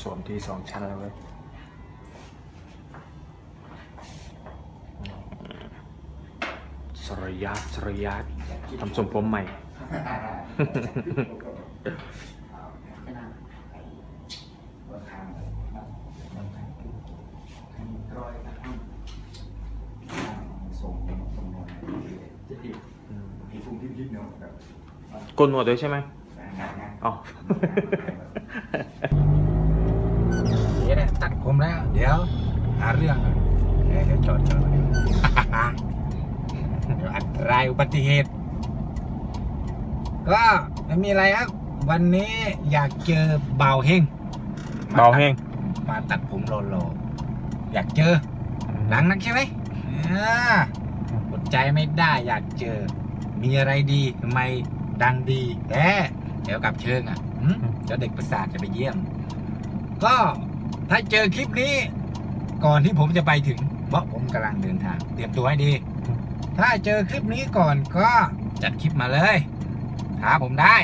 สวมที่สองชั้นแล้วเว้ยสรยาสรยาทำทรงผมใหม่ส่งส่งหน่อยจะอีกมีฟุ้งทิพย์ๆเนาะแบบโกนหนวดด้วยใช่ไหมงานงานอ๋อเดี๋ยวเนี่ย ตัดผมแล้ว เดี๋ยว หาเรื่องก่อนเดี๋ยวจอดจอดเดี๋ยวอันตรายอุบัติเหตุ ก็ไม่มีอะไรครับ วันนี้อยากเจอเบาเฮงเบาแห้งมาตัดผมโลๆอยากเจอหนังนักใช่ไหมอ่าอดใจไม่ได้อยากเจอ มีอะไรดีทำไมดังดีแต่เดี๋ยวกลับเชิงอะหืมเดี๋ยวเด็กประสาทจะไปเยี่ยม ก็ ถ้าเจอคลิปนี้ ก่อนที่ผมจะไปถึงเพราะผมกำลังเดินทาง เตรียมตัวให้ดี ถ้าเจอคลิปนี้ก่อนก็จัดคลิปมาเลยหาผมได้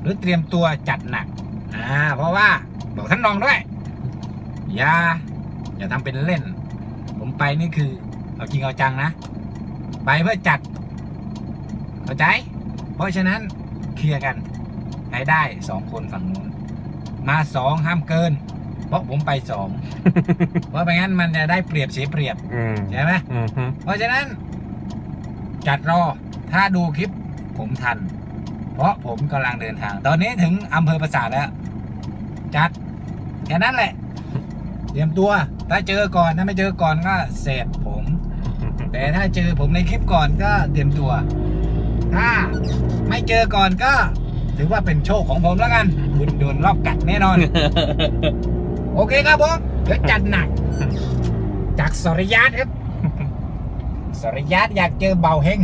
หรือเตรียมตัวจัดหนักอ่าเพราะว่าบอกท่านรองด้วย อย่าอย่าทำเป็นเล่น ผมไปนี่คือ เอาจริงเอาจังนะ ไปเพื่อจัดเข้าใจ เพราะฉะนั้นเคลียร์กันให้ได้สองคนฝั่งนู้นมาสองห้ามเกิน เพราะผมไปสอง เพราะไม่งั้นมันจะได้เปรียบเสียเปรียบอืมใช่ไหมอืมฮึเพราะฉะนั้นจัดรอถ้าดูคลิปผมทัน เพราะผมกำลังเดินทาง ตอนนี้ถึงอำเภอปราสาทแล้ว จัดแค่นั้นแหละ เตรียมตัว ถ้าเจอก่อนถ้าไม่เจอก่อนก็เสร็จผม แต่ถ้าเจอผมในคลิปก่อนก็เตรียมตัว ถ้าไม่เจอก่อนก็ ถือว่าเป็นโชคของผมแล้วกันคุณโดนรอบกัดแน่นอน โอเคครับผมเดี๋ยวจัดหนัก จากสริยัตครับ สริยัตอยากเจอเบาเฮง